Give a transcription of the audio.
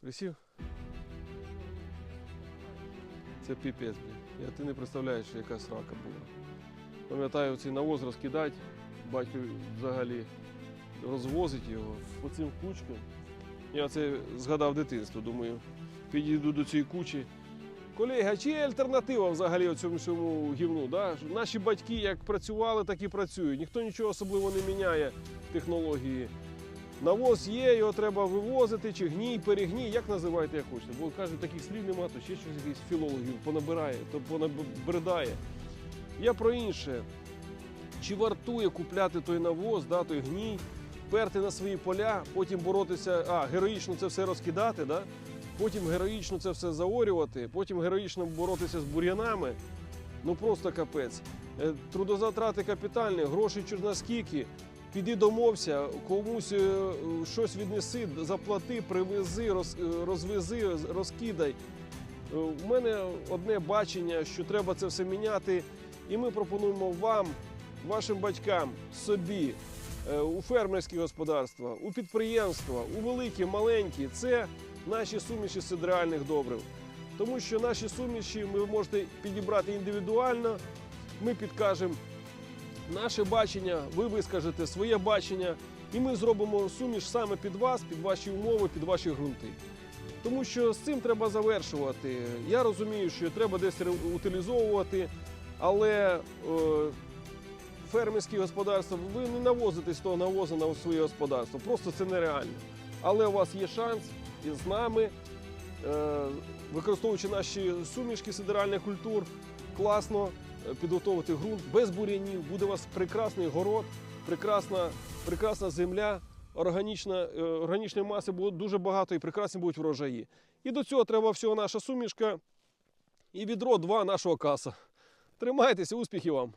Присів? Це піпець, блін. Я ти не представляєш, яка срака була. Пам'ятаю, цей навоз розкидати, батько взагалі розвозить його по цим кучкам. Я це згадав дитинство, думаю, підійду до цієї кучі. Колеги, а чи є альтернатива взагалі цьому всьому гівну? Да? Наші батьки як працювали, так і працюють. Ніхто нічого особливо не міняє технології. Навоз є, його треба вивозити, чи гній, перегній, як називаєте, як хочете. Бо кажуть, таких слів нема, то ще щось якийсь філологів понабирає, то понабридає. Я про інше. Чи вартує купляти той навоз, да, той гній, перти на свої поля, потім боротися, а, героїчно це все розкидати, да? потім героїчно це все заорювати, потім героїчно боротися з бур'янами. Ну просто капець. Е, Трудозатрати капітальні, грошей чорна наскільки. Піди домовся, комусь е, щось віднеси, заплати, привези, роз, е, розвези, розкидай. Е, У мене одне бачення, що треба це все міняти, і ми пропонуємо вам, вашим батькам, собі, у фермерські господарства, у підприємства, у великі, маленькі це наші суміші сидреальних добрив. Тому що наші суміші ви можете підібрати індивідуально, ми підкажемо наше бачення, ви вискажете своє бачення, і ми зробимо суміш саме під вас, під ваші умови, під ваші ґрунти. Тому що з цим треба завершувати. Я розумію, що треба десь утилізовувати, але е, фермерські господарства, ви не навозите з того навозу на своє господарство. Просто це нереально. Але у вас є шанс і з нами, е, використовуючи наші сумішки сидеральних культур, класно підготовити ґрунт без бур'янів. Буде у вас прекрасний город, прекрасна, прекрасна земля, органічна, е, органічної маси буде дуже багато і прекрасні будуть врожаї. І до цього треба всього наша сумішка і відро 2 нашого каса. Тримайтеся, успіхів вам!